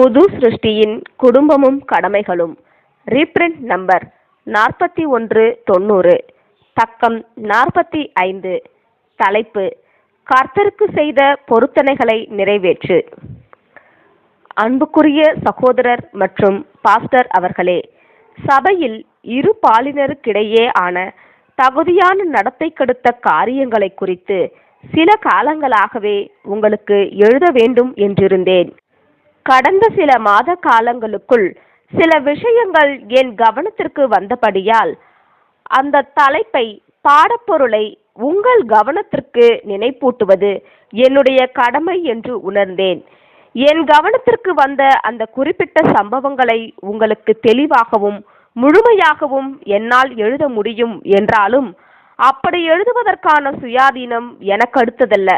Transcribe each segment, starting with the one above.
புது சிருஷ்டியின் குடும்பமும் கடமைகளும். Reprint number நாற்பத்தி ஒன்று தொண்ணூறு. பக்கம் நாற்பத்தி ஐந்து. தலைப்பு கர்த்தருக்கு செய்த பொருத்தனைகளை நிறைவேற்று. அன்புக்குரிய சகோதரர் மற்றும் பாஸ்டர் அவர்களே சபையில் இரு பாலினருக்கிடையே ஆன தகுதியான நடத்தை கெடுத்த காரியங்களை குறித்து சில காலங்களாகவே உங்களுக்கு எழுத வேண்டும் என்றிருந்தேன். கடந்த சில மாத காலங்களுக்குள் சில விஷயங்கள் என் கவனத்திற்கு வந்தபடியால் அந்த தலைப்பை பாடப்பொருளை உங்கள் கவனத்திற்கு நினைப்பூட்டுவது என்னுடைய கடமை என்று உணர்ந்தேன். என் கவனத்திற்கு வந்த அந்த குறிப்பிட்ட சம்பவங்களை உங்களுக்கு தெளிவாகவும் முழுமையாகவும் என்னால் எழுத முடியும் என்றாலும் அப்படி எழுதுவதற்கான சுயாதீனம் எனக்கு அடுத்ததல்ல.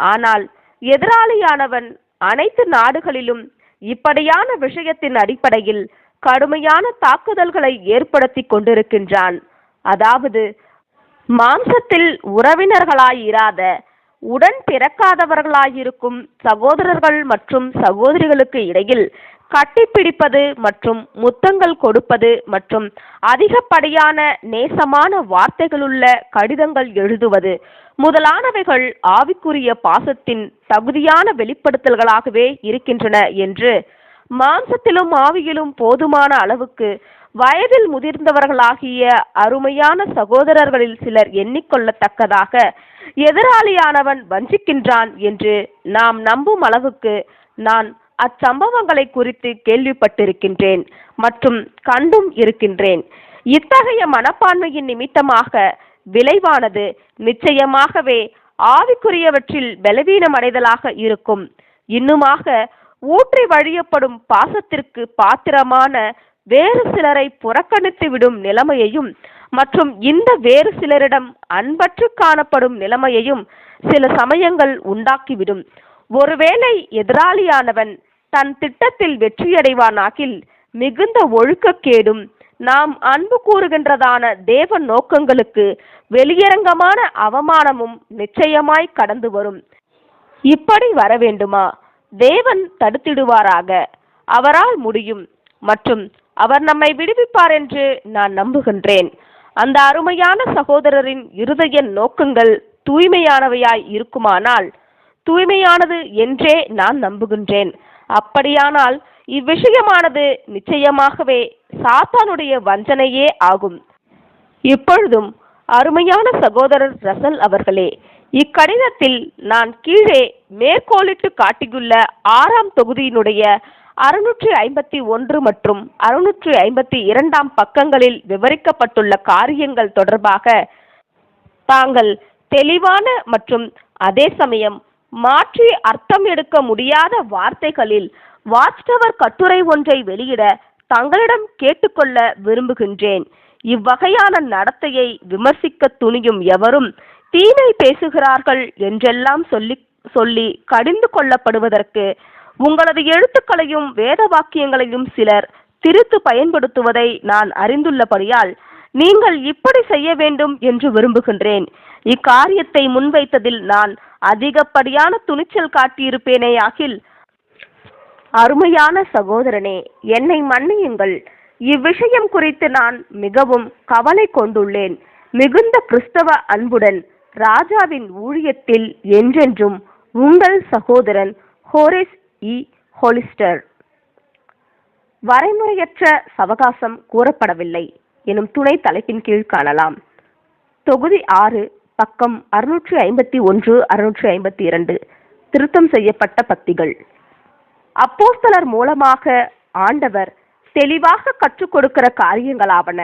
ஆனால் எதிராளியானவன் அனைத்து நாடுகளிலும் இப்படியான விஷயத்தின் அடிப்படையில் கடுமையான தாக்குதல்களை ஏற்படுத்தி கொண்டிருக்கின்றான். அதாவது மாம்சத்தில் உறவினர்களாயிராத உடன் பிறக்காதவர்களாயிருக்கும் சகோதரர்கள் மற்றும் சகோதரிகளுக்கு இடையில் கட்டிப்பிடிப்பது மற்றும் முத்தங்கள் கொடுப்பது மற்றும் அதிகப்படியான நேசமான வார்த்தைகளுள்ள கடிதங்கள் எழுதுவது முதலானவைகள் ஆவிக்குரிய பாசத்தின் தகுதியான வெளிப்படுத்தல்களாகவே இருக்கின்றன என்று மாம்சத்திலும் ஆவியிலும் போதுமான அளவுக்கு வயதில் முதிர்ந்தவர்களாகிய அருமையான சகோதரர்களில் சிலர் எண்ணிக்கொள்ளத்தக்கதாக எதிராளியானவன் வஞ்சிக்கின்றான் என்று நாம் நம்பும் அளவுக்கு நான் அச்சம்பவங்களை குறித்து கேள்விப்பட்டிருக்கின்றேன் மற்றும் கண்டும் இருக்கின்றேன். இத்தகைய மனப்பான்மையின் நிமித்தமாக விளைவானது நிச்சயமாகவே ஆவிக்குரியவற்றில் பலவீனமடைதலாக இருக்கும். இன்னுமாக ஊற்றி வழியப்படும் பாசத்திற்கு பாத்திரமான வேறு சிலரை புறக்கணித்து விடும் நிலைமையையும் மற்றும் இந்த வேறு சிலரிடம் அன்பற்று காணப்படும் நிலைமையையும் சில சமயங்கள் உண்டாக்கிவிடும். ஒருவேளை எதிராளியானவன் தன் திட்டத்தில் வெற்றியடைவானாகில் மிகுந்த ஒழுக்கக்கேடும் நாம் அன்பு கூறுகின்றதான தேவ நோக்கங்களுக்கு வெளியரங்கமான அவமானமும் நிச்சயமாய் கடந்து வரும். இப்படி வர வேண்டுமா தேவன் தடுத்திடுவாராக. அவரால் முடியும். மற்றும் அவர் நம்மை விடுவிப்பார் என்று நான் நம்புகின்றேன். அந்த அருமையான சகோதரரின் இருதய நோக்கங்கள் தூய்மையானவையாய் இருக்குமானால் தூய்மையானது என்றே நான் நம்புகின்றேன். அப்படியானால் இவ்விஷயமானது நிச்சயமாகவே சாத்தானுடைய வஞ்சனையே ஆகும். இப்பொழுதும் அருமையான சகோதரர் ரசல் அவர்களே இக்கடிதத்தில் நான் கீழே மேற்கோளிட்டு காட்டியுள்ள ஆறாம் தொகுதியினுடைய அறுநூற்றி ஐம்பத்தி ஒன்று மற்றும் அறுநூற்றி ஐம்பத்தி இரண்டாம் பக்கங்களில் விவரிக்கப்பட்டுள்ள காரியங்கள் தொடர்பாக தாங்கள் தெளிவான மற்றும் அதே சமயம் மாற்றி அர்த்தம் எடுக்க முடியாத வார்த்தைகளில் வாட்ச்டவர் கட்டுரை ஒன்றை வெளியிட தங்களிடம் கேட்டுக்கொள்ள விரும்புகின்றேன். இவ்வகையான நடத்தையை விமர்சிக்க துணியும் எவரும் தீமை பேசுகிறார்கள் என்றெல்லாம் சொல்லி சொல்லி கடிந்து கொள்ளப்படுவதற்கு உங்களது எழுத்துக்களையும் வேத வாக்கியங்களையும் சிலர் திருத்து பயன்படுத்துவதை நான் அறிந்துள்ளபடியால் நீங்கள் இப்படி செய்ய வேண்டும் என்று விரும்புகின்றேன். இக்காரியத்தை முன்வைத்ததில் நான் அதிகப்படியான துணிச்சல் காட்டியிருப்பேனேயாகில் அருமையான சகோதரனே என்னை மன்னியுங்கள். இவ்விஷயம் குறித்து நான் மிகவும் கவலை கொண்டுள்ளேன். மிகுந்த கிறிஸ்தவ அன்புடன் ராஜாவின் ஊழியத்தில் என்றென்றும் உங்கள் சகோதரன் ஹோரிஸ் இ. ஹோலிஸ்டர். வரைமுறையற்ற சவகாசம் கூறப்படவில்லை. எனும் துணை தலைப்பின் கீழ் காணலாம். தொகுதி ஆறு பக்கம் அறுநூற்றி ஐம்பத்தி ஒன்று அறுநூற்றி ஐம்பத்தி இரண்டு. திருத்தம் செய்யப்பட்ட பத்திகள் அப்போஸ்தலர் மூலமாக ஆண்டவர் தெளிவாக கற்றுக் கொடுக்கிற காரியங்களாவன.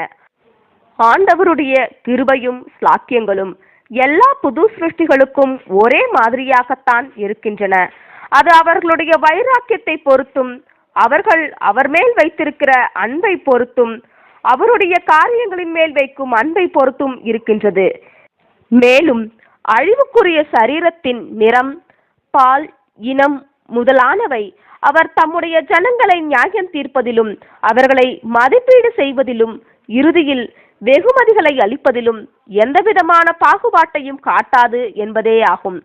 ஆண்டவருடைய கிருபையும் ஸ்லாக்கியங்களும் எல்லா புது சிருஷ்டிகளுக்கும் ஒரே மாதிரியாகத்தான் இருக்கின்றன. அது அவர்களுடைய வைராக்கியத்தை பொறுத்தும் அவர்கள் அவர் மேல் வைத்திருக்கிற அன்பை பொறுத்தும் அவருடைய காரியங்களின் மேல் வைக்கும் அன்பை பொறுத்தும் இருக்கின்றது. மேலும் அழிவுக்குரிய சரீரத்தின் நிறம் பால் இனம் முதலானவை. அவர் தம்முடைய ஜனங்களை நியாயம் தீர்ப்பதிலும் அவர்களை மதிப்பீடு செய்வதிலும் இறுதியில் வெகுமதிகளை அளிப்பதிலும் எந்தவிதமான பாகுபாட்டையும் காட்டாது என்பதே ஆகும்.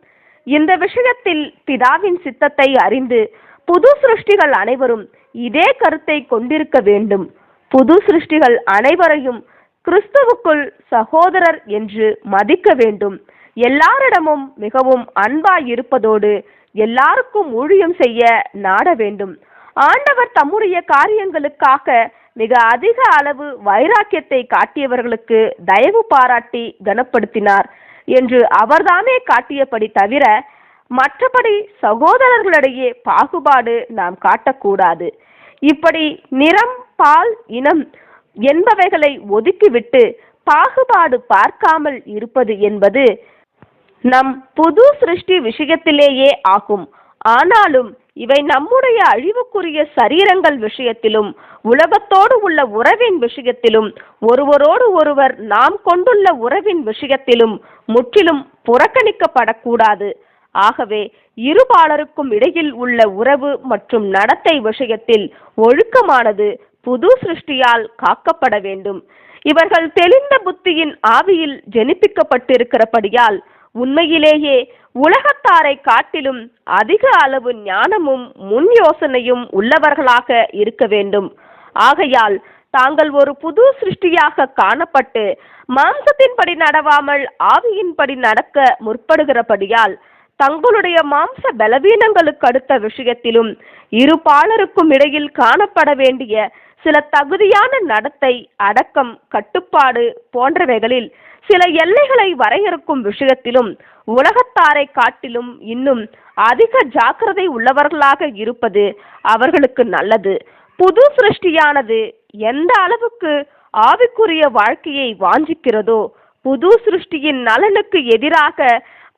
இந்த விஷயத்தில் பிதாவின் சித்தத்தை அறிந்து புது சிருஷ்டிகள் அனைவரும் இதே கருத்தை கொண்டிருக்க வேண்டும். புது சிருஷ்டிகள் அனைவரையும் கிறிஸ்துவுக்குள் சகோதரர் என்று மதிக்க வேண்டும். எல்லாரிடமும் மிகவும் அன்பாய் இருப்பதோடு எல்லாருக்கும் ஊழியம் செய்ய நாட வேண்டும். ஆண்டவர் தம்முடைய காரியங்களுக்காக மிக அதிக அளவு வைராக்கியத்தை காட்டியவர்களுக்கு தயவு பாராட்டி கனப்படுத்தினார் என்று அவர்தாமே காட்டியபடி தவிர மற்றபடி சகோதரர்களிடையே பாகுபாடு நாம் காட்டக்கூடாது. இப்படி நிறம் பால் இனம் என்பவைகளை ஒதுக்கிவிட்டு பாகுபாடு பார்க்காமல் இருப்பது என்பது நம் புது சிருஷ்டி விஷயத்திலேயே ஆகும். ஆனாலும் இவை நம்முடைய அழிவுக்குரிய சரீரங்கள் விஷயத்திலும் உலகத்தோடு உள்ள உறவின் விஷயத்திலும் ஒருவரோடு ஒருவர் நாம் கொண்டுள்ள உறவின் விஷயத்திலும் முற்றிலும் புறக்கணிக்கப்படக்கூடாது. ஆகவே இருபாலருக்கும் இடையில் உள்ள உறவு மற்றும் நடத்தை விஷயத்தில் ஒழுக்கமானது புது சிருஷ்டியால் காக்கப்பட வேண்டும். இவர்கள் தெளிந்த புத்தியின் ஆவியில் ஜெனிப்பிக்கப்பட்டிருக்கிறபடியால் உண்மையிலேயே உலகத்தாரை காட்டிலும் அதிக அளவு ஞானமும் முன் யோசனையும் உள்ளவர்களாக இருக்க வேண்டும். ஆகையால் தாங்கள் ஒரு புது சிருஷ்டியாக காணப்பட்டு மாம்சத்தின்படி நடவாமல் ஆவியின்படி நடக்க முற்படுகிறபடியால் தங்களுடைய மாம்ச பலவீனங்களுக்கு அடுத்த விஷயத்திலும் இரு பாலருக்கும் இடையில் காணப்பட வேண்டிய சில தகுதியான நடத்தை அடக்கம் கட்டுப்பாடு போன்றவைகளில் சில எல்லைகளை வரையறுக்கும் விஷயத்திலும் உலகத்தாரை காட்டிலும் இன்னும் அதிக ஜாக்கிரதை உள்ளவர்களாக இருப்பது அவர்களுக்கு நல்லது. புது சிருஷ்டியானது எந்த அளவுக்கு ஆவிக்குரிய வாழ்க்கையை வாஞ்சிக்கிறதோ புது சிருஷ்டியின் நலனுக்கு எதிராக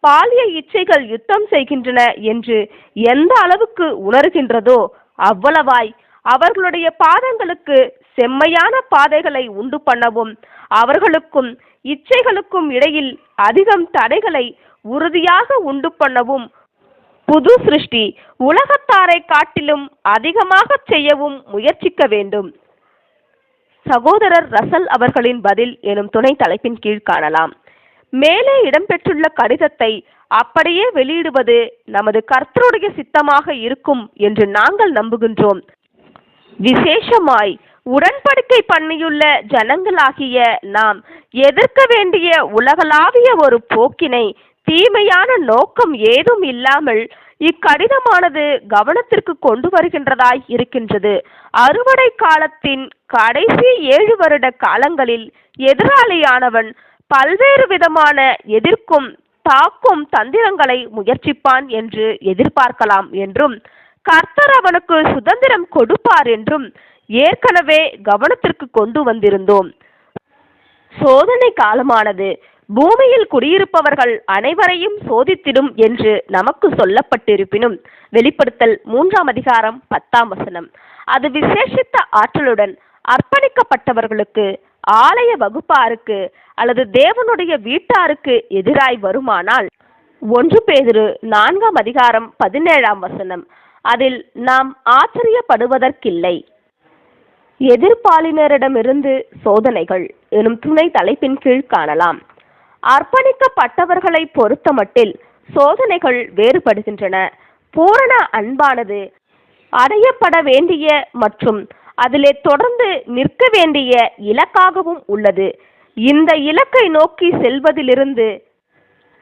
பாலிய இச்சைகள் யுத்தம் செய்கின்றன என்று எந்த அளவுக்கு உணர்கின்றதோ அவ்வளவாய் அவர்களுடைய பாதங்களுக்கு செம்மையான பாதைகளை உண்டு பண்ணவும் அவர்களுக்கும் இச்சைகளுக்கும் இடையில் அதிகம் தடைகளை உறுதியாக உண்டு பண்ணவும் புது சிருஷ்டி உலகத்தாரை காட்டிலும் அதிகமாக செய்யவும் முயற்சிக்க வேண்டும். சகோதரர் ரசல் அவர்களின் பதில் எனும் துணை தலைப்பின் கீழ் காணலாம். மேலே இடம்பெற்றுள்ள கடிதத்தை அப்படியே வெளியிடுவது நமது கர்த்தருடைய சித்தமாக இருக்கும் என்று நாங்கள் நம்புகின்றோம். விசேஷமாய் உடன்படிக்கை பண்ணியுள்ள ஜனங்களாகிய நாம் எதிர்க்க வேண்டிய உலகளாவிய ஒரு போக்கினை தீமையான நோக்கம் ஏதும் இல்லாமல் இக்கடிதமானது கவனத்திற்கு கொண்டு வருகின்றதாய் இருக்கின்றது. அறுவடை காலத்தின் கடைசி ஏழு வருட காலங்களில் எதிராளியானவன் பல்வேறு விதமான எதிர்க்கும் தாக்கும் தந்திரங்களை முயற்சிப்பான் என்று எதிர்பார்க்கலாம் என்றும் கர்த்தர் அவனுக்கு சுதந்திரம் கொடுப்பார் என்றும் ஏற்கனவே கவனத்திற்கு கொண்டு வந்திருந்தோம். சோதனை காலமானது. பூமியில் குடியிருப்பவர்கள் அனைவரையும் சோதித்திடும் என்று நமக்கு சொல்லப்பட்டிருப்பினும் வெளிப்படுத்தல் மூன்றாம் அதிகாரம் பத்தாம் வசனம். அது விசேஷித்த ஆற்றலுடன் அர்ப்பணிக்கப்பட்டவர்களுக்கு ஆலய வகுப்பாருக்கு அல்லது தேவனுடைய வீட்டாருக்கு எதிராய் வருமானால். ஒன்று பேதிரு நான்காம் அதிகாரம் பதினேழாம் வசனம். அதில் நாம் ஆச்சரியப்படுவதற்கில்லை. எதிர்ப்பாளினரிடமிருந்து சோதனைகள் எனும் துணை தலைப்பின் கீழ் காணலாம். அர்ப்பணிக்கப்பட்டவர்களை பொறுத்தமட்டில் சோதனைகள் வேறுபடுகின்றன. பூரண அன்பானது அடையப்பட வேண்டிய மற்றும் அதிலே தொடர்ந்து நிற்க வேண்டிய இலக்காகவும் உள்ளது. இந்த இலக்கை நோக்கி செல்வதிலிருந்து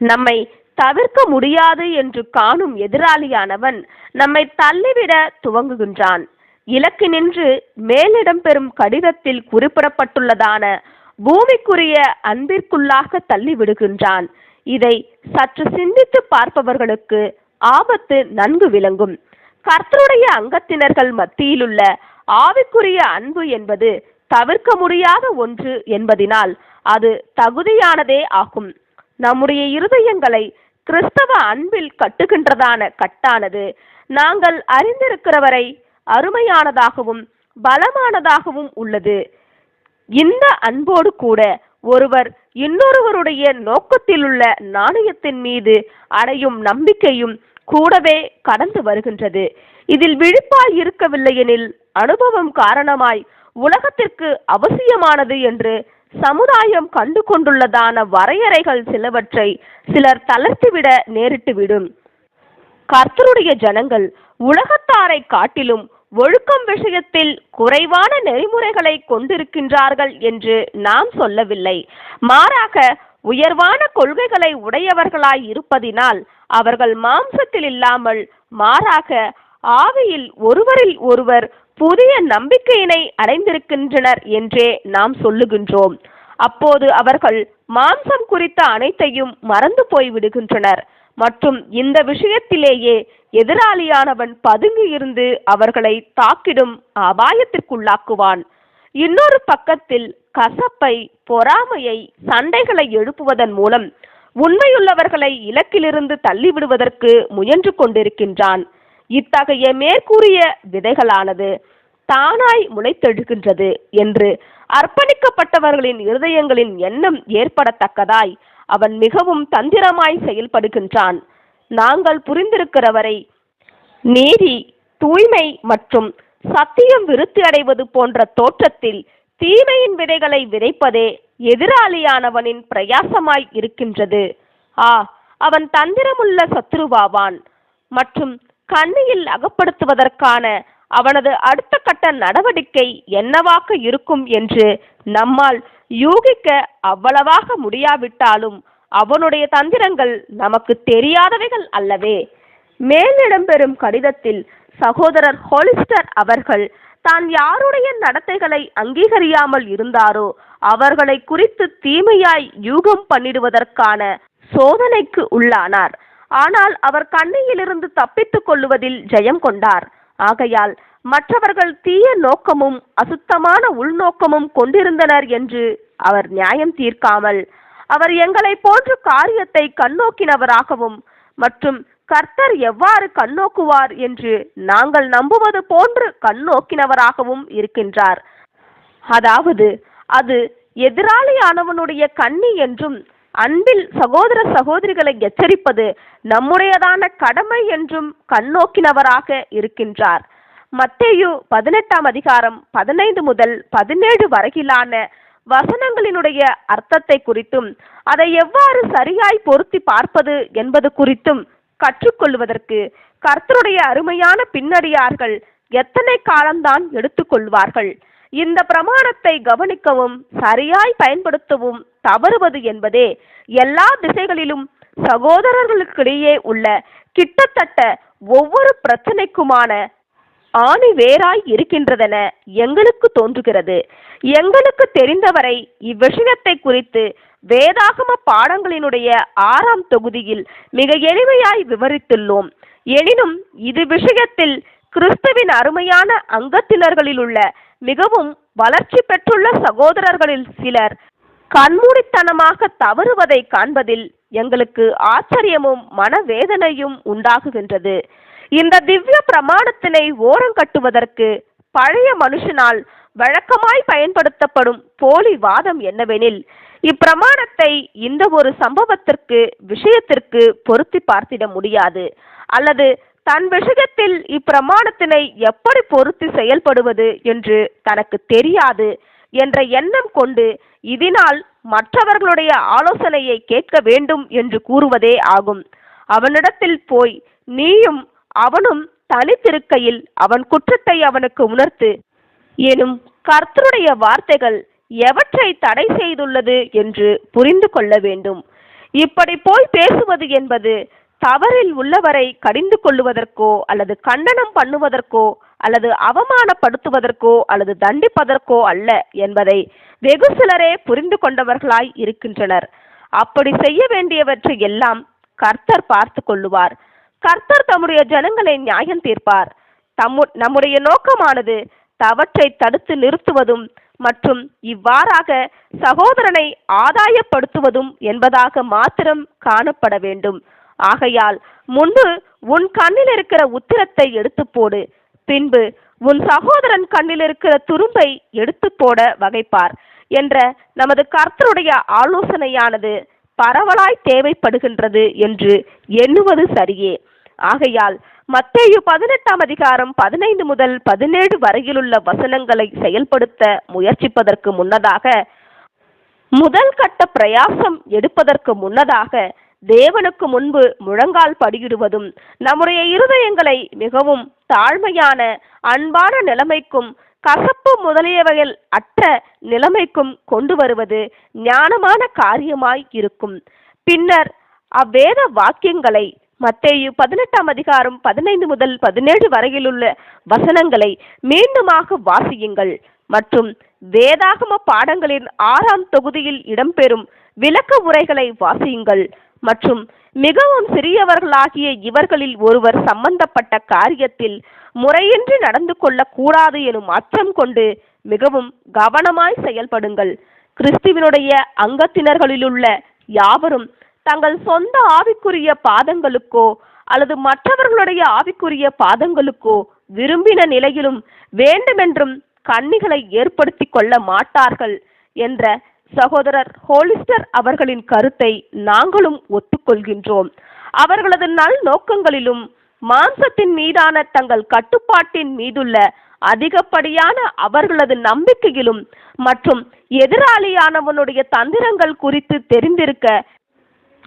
நம்மை தவிர்க்க முடியாது என்று காணும் எதிராளியானவன் நம்மை தள்ளிவிட துவங்குகின்றான். இலக்கினின்று மேலிடம் பெறும் கடிதத்தில் குறிப்பிடப்பட்டுள்ளதான பூமிக்குரிய அன்பிற்குள்ளாக தள்ளிவிடுகின்றான். இதை சற்று சிந்தித்து பார்ப்பவர்களுக்கு ஆபத்து நன்கு விளங்கும். கர்த்தருடைய அங்கத்தினர்கள் மத்தியிலுள்ள ஆவிக்குரிய அன்பு என்பது தவிர்க்க முடியாத ஒன்று என்பதினால் அது தகுதியானதே ஆகும். நம்முடைய இருதயங்களை கிறிஸ்தவ அன்பில் கட்டுகின்றதான கட்டானது. நாங்கள் அறிந்திருக்கிறவரை அருமையானதாகவும் பலமானதாகவும் உள்ளது. இந்த அன்போடு கூட ஒருவர் இன்னொருவருடைய நோக்கத்திலுள்ள நாணயத்தின் மீது அடையும் நம்பிக்கையும் கூடவே கடந்து வருகின்றது. இதில் விழிப்பாய் இருக்கவில்லையெனில் அனுபவம் காரணமாய் உலகத்திற்கு அவசியமானது என்று சமுதாயம் கண்டு கொண்டுள்ளதான வரையறைகள் சிலவற்றை சிலர் தளர்த்திவிட நேரிட்டுவிடும். கர்த்தருடைய ஜனங்கள் உலகத்தாரை காட்டிலும் ஒழுக்கம் விஷயத்தில் குறைவான நெறிமுறைகளை கொண்டிருக்கின்றார்கள் என்று நாம் சொல்லவில்லை. மாறாக உயர்வான கொள்கைகளை உடையவர்களாய் இருப்பதினால் அவர்கள் மாம்சத்தில் இல்லாமல் மாறாக ஆவியில் ஒருவரில் ஒருவர் புதிய நம்பிக்கையினை அடைந்திருக்கின்றனர் என்றே நாம் சொல்லுகின்றோம். அப்போது அவர்கள் மாம்சம் குறித்த அனைத்தையும் மறந்து போய் விடுகின்றனர் மற்றும் இந்த விஷயத்திலேயே எதிராளியானவன் பதுங்கி இருந்து அவர்களை தாக்கிடும் அபாயத்திற்குள்ளாக்குவான். இன்னொரு பக்கத்தில் கசப்பை பொறாமையை சண்டைகளை எழுப்புவதன் மூலம் உண்மையுள்ளவர்களை இலக்கிலிருந்து தள்ளிவிடுவதற்கு முயன்று கொண்டிருக்கின்றான். இத்தகைய மேற்கூறிய விதைகளானது தானாய் முளைத்தெழுகின்றது என்று அர்ப்பணிக்கப்பட்டவர்களின் இருதயங்களின் எண்ணம் ஏற்படத்தக்கதாய் அவன் மிகவும் தந்திரமாய் செயல்படுகின்றான். நாங்கள் புரிந்திருக்கிறவரை நீதி தூய்மை மற்றும் சத்தியம் விருத்தி அடைவது போன்ற தோற்றத்தில் தீமையின் விதைகளை விதைப்பதே எதிராளியானவனின் பிரயாசமாய் இருக்கின்றது. ஆ அவன் தந்திரமுள்ள சத்துருவாவான் மற்றும் கண்ணியில் அகப்படுத்துவதற்கான அவனது அடுத்த கட்ட நடவடிக்கை என்னவாக இருக்கும் என்று நம்மால் யூகிக்க அவ்வளவாக முடியாவிட்டாலும் அவனுடைய தந்திரங்கள் நமக்கு தெரியாதவைகள் அல்லவே. மேலிடம்பெறும் கடிதத்தில் சகோதரர் ஹோலிஸ்டர் அவர்கள் தான் யாருடைய நடத்தைகளை அங்கீகரியாமல் இருந்தாரோ அவர்களை குறித்து தீமையாய் யூகம் பண்ணிடுவதற்கான சோதனைக்கு உள்ளானார். ஆனால் அவர் கண்ணியிலிருந்து தப்பித்துக் கொள்ளுவதில் ஜெயம் கொண்டார். ஆகையால் மற்றவர்கள் தீய நோக்கமும் அசுத்தமான உள்நோக்கமும் கொண்டிருந்தனர் என்று அவர் நியாயம் தீர்க்காமல் அவர் எங்களை போன்ற காரியத்தை கண்ணோக்கினவராகவும் மற்றும் கர்த்தர் எவ்வாறு கண்ணோக்குவார் என்று நாங்கள் நம்புவது போன்று கண்ணோக்கினவராகவும் இருக்கின்றார். அதாவது அது எதிராளியானவனுடைய கண்ணி என்றும் அன்பில் சகோதர சகோதரிகளை எச்சரிப்பது நம்முடையதான கடமை என்றும் கண்ணோக்கினவராக இருக்கின்றார். மத்தேயு பதினெட்டாம் அதிகாரம் பதினைந்து முதல் பதினேழு வரையிலான வசனங்களினுடைய அர்த்தத்தை குறித்தும் அதை எவ்வாறு சரியாய் பொருத்தி பார்ப்பது என்பது குறித்தும் கற்றுக்கொள்வதற்கு கர்த்தருடைய அருமையான பின்னடியார்கள் எத்தனை காலம்தான் எடுத்துக்கொள்வார்கள்? இந்த பிரமாணத்தை கவனிக்கவும் சரியாய் பயன்படுத்தவும் தவறுவது என்பதே எல்லா திசைகளிலும் சகோதரர்களுக்கிடையே உள்ள கிட்டத்தட்ட ஒவ்வொரு பிரச்சனைக்குமான ஆணி வேராய் இருக்கின்றதென எங்களுக்கு தோன்றுகிறது. எங்களுக்கு தெரிந்தவரை இவ்விஷயத்தை குறித்து வேதாகம பாடங்களினுடைய ஆறாம் தொகுதியில் மிக எளிமையாய் விவரித்துள்ளோம். எனினும் இது விஷயத்தில் கிறிஸ்துவின் அருமையான அங்கத்தினர்களில் உள்ள மிகவும் வளர்ச்சி பெற்றுள்ள சகோதரர்களில் சிலர் கண்மூடித்தனமாக தவறுவதை காண்பதில் எங்களுக்கு ஆச்சரியமும் மனவேதனையும் உண்டாகுகின்றது. இந்த திவ்ய பிரமாணத்தினை ஓரங்கட்டுவதற்கு பழைய மனுஷனால் வழக்கமாய் பயன்படுத்தப்படும் போலி வாதம் என்னவெனில் இப்பிரமாணத்தை இந்த ஒரு சம்பவத்திற்கு விஷயத்திற்கு பொருத்தி பார்த்திட முடியாது. அல்லது தன் விஷயத்தில் இப்பிரமாணத்தினை எப்படி பொருத்தி செயல்படுவது என்று தனக்கு தெரியாது என்ற எண்ணம் கொண்டு இதனால் மற்றவர்களுடைய ஆலோசனையை கேட்க வேண்டும் என்று கூறுவதே ஆகும். அவனிடத்தில் போய் நீயும் அவனும் தனித்திருக்கையில் அவன் குற்றத்தை அவனுக்கு உணர்த்து எனும் கர்த்தருடைய வார்த்தைகள் எவற்றை தடை செய்துள்ளது என்று புரிந்து கொள்ள வேண்டும். இப்படி போய் பேசுவது என்பது தவறில் உள்ளவரை கடிந்து கொள்ளுவதற்கோ அல்லது கண்டனம் பண்ணுவதற்கோ அல்லது அவமானப்படுத்துவதற்கோ அல்லது தண்டிப்பதற்கோ அல்ல என்பதை வெகு சிலரே புரிந்து கொண்டவர்களாய் இருக்கின்றனர். அப்படி செய்ய வேண்டியவற்றை எல்லாம் கர்த்தர் பார்த்து கொள்ளுவார். கர்த்தர் தம்முடைய ஜனங்களை நியாயம் தீர்ப்பார். தம்மு நம்முடைய நோக்கமானது தவற்றை தடுத்து நிறுத்துவதும் மற்றும் இவ்வாறாக சகோதரனை ஆதாயப்படுத்துவதும் என்பதாக மாத்திரம் காணப்பட வேண்டும். ஆகையால் முன்பு உன் கண்ணில் இருக்கிற உத்திரத்தை எடுத்து போடு. பின்பு உன் சகோதரன் கண்ணில் இருக்கிற துரும்பை எடுத்து போட வகைப்பார் என்ற நமது கர்த்தருடைய ஆலோசனையானது பரவலாய் தேவைப்படுகின்றது என்று எண்ணுவது சரியே. ஆகையால் மத்தேயு பதினெட்டாம் அதிகாரம் பதினைந்து முதல் பதினேழு வரையிலுள்ள வசனங்களை செயல்படுத்த முயற்சிப்பதற்கு முன்னதாக முதல் கட்ட பிரயாசம் எடுப்பதற்கு முன்னதாக தேவனுக்கு முன்பு முழங்கால் படியிடுவதும் நம்முடைய இருதயங்களை மிகவும் தாழ்மையான அன்பான நிலைமைக்கும் கசப்பு முதலியவைகள் அற்ற நிலைமைக்கும் கொண்டு வருவது ஞானமான காரியமாய் இருக்கும். பின்னர் அவ்வேத வாக்கியங்களை மத்தேயு பதினெட்டாம் அதிகாரம் பதினைந்து முதல் பதினேழு வரையிலுள்ள வசனங்களை மீண்டுமாக வாசியுங்கள். மற்றும் வேதாகம பாடங்களின் ஆறாம் தொகுதியில் இடம்பெறும் விளக்க உரைகளை வாசியுங்கள். மற்றும் மிகவும் சிறியவர்களாகிய இவர்களில் ஒருவர் சம்பந்தப்பட்ட காரியத்தில் முறையின்றி நடந்து கொள்ளக்கூடாது எனும் அச்சம் கொண்டு மிகவும் கவனமாய் செயல்படுங்கள். கிறிஸ்துவினுடைய அங்கத்தினர்களிலுள்ள யாவரும் தங்கள் சொந்த ஆவிக்குரிய பாதங்களுக்கோ அல்லது மற்றவர்களுடைய ஆவிக்குரிய பாதங்களுக்கோ விரும்பின நிலையிலும் வேண்டுமென்றும் கண்ணிகளை ஏற்படுத்தி கொள்ள மாட்டார்கள் என்ற சகோதரர் ஹோலிஸ்டர் அவர்களின் கருத்தை நாங்களும் ஒத்துக்கொள்கின்றோம். அவர்களது நல் நோக்கங்களிலும் மாம்சத்தின் மீதான தங்கள் கட்டுப்பாட்டின் மீதுள்ள அதிகப்படியான அவர்களது நம்பிக்கையிலும் மற்றும் எதிராளியானவனுடைய தந்திரங்கள் குறித்து தெரிந்திருக்க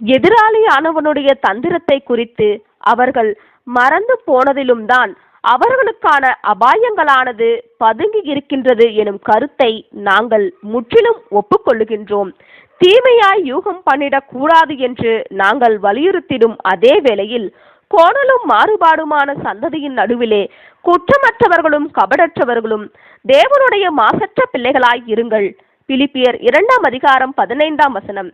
எதிராளியானவனுடைய தந்திரத்தை குறித்து அவர்கள் மறந்து போனதிலும் தான் அவர்களுக்கான அபாயங்களானது பதுங்கி இருக்கின்றது எனும் கருத்தை நாங்கள் முற்றிலும் ஒப்புக்கொள்ளுகின்றோம். தீமையாய் யூகம் பண்ணிடக்கூடாது என்று நாங்கள் வலியுறுத்திடும் அதே வேளையில் கோணலும் மாறுபாடுமான சந்ததியின் நடுவிலே குற்றமற்றவர்களும் கபடற்றவர்களும் தேவனுடைய மாசற்ற பிள்ளைகளாய் இருங்கள். பிலிப்பியர் இரண்டாம் அதிகாரம் பதினைந்தாம் வசனம்.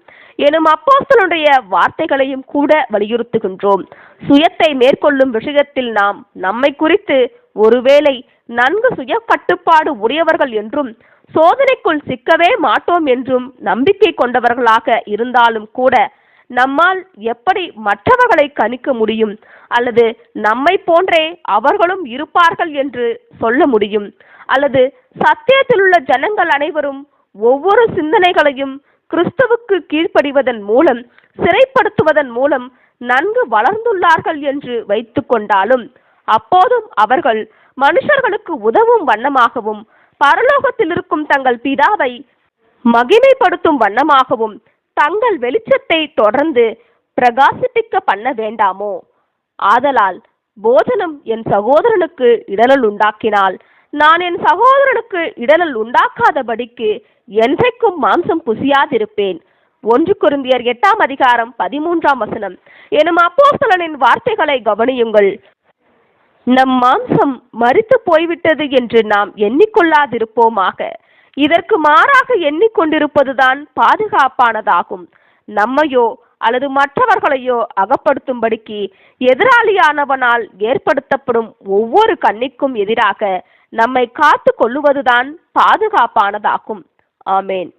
எனும் அப்போஸ்தலனுடைய வார்த்தைகளையும் கூட வலியுறுத்துகின்றோம். சுயத்தை மேற்கொள்ளும் விஷயத்தில் நாம் நம்மை குறித்து ஒருவேளை நன்கு சுய கட்டுப்பாடு உடையவர்கள் என்றும் சோதனைக்குள் சிக்கவே மாட்டோம் என்றும் நம்பிக்கை கொண்டவர்களாக இருந்தாலும் கூட நம்மால் எப்படி மற்றவர்களை கணிக்க முடியும்? அல்லது நம்மை போன்றே அவர்களும் இருப்பார்கள் என்று சொல்ல முடியும்? அல்லது சத்தியத்திலுள்ள ஜனங்கள் அனைவரும் ஒவ்வொரு சிந்தனைகளையும் கிறிஸ்துவுக்கு கீழ்ப்படிவதன் மூலம் சிறைப்படுத்துவதன் மூலம் நன்கு வளர்ந்துள்ளார்கள் என்று வைத்துக்கொண்டாலும் அப்போதும் அவர்கள் மனுஷர்களுக்கு உதவும் வண்ணமாகவும் பரலோகத்தில் இருக்கும் தங்கள் பிதாவை மகிமைப்படுத்தும் வண்ணமாகவும் தங்கள் வெளிச்சத்தை தொடர்ந்து பிரகாசிப்பிக்க பண்ண வேண்டாமோ? ஆதலால் போஜனம் என் சகோதரனுக்கு இடரல் உண்டாக்கினால் நான் என் சகோதரனுக்கு இடரல் உண்டாக்காதபடிக்கு என்றைக்கும் மாம்சம் புசியாதிருப்பேன். ஒன்று குருந்தியர் எட்டாம் அதிகாரம் பதிமூன்றாம் வசனம். எனும் அப்போஸ்தலனின் வார்த்தைகளை கவனியுங்கள். நம் மாம்சம் மறித்து போய்விட்டது என்று நாம் எண்ணிக்கொள்ளாதிருப்போமாக. இதற்கு மாறாக எண்ணிக்கொண்டிருப்பதுதான் பாதுகாப்பானதாகும். நம்மையோ அல்லது மற்றவர்களையோ அகப்படுத்தும்படிக்கு எதிராளியானவனால் ஏற்படுத்தப்படும் ஒவ்வொரு கண்ணிக்கும் எதிராக நம்மை காத்து கொள்ளுவதுதான் பாதுகாப்பானதாகும். Amen.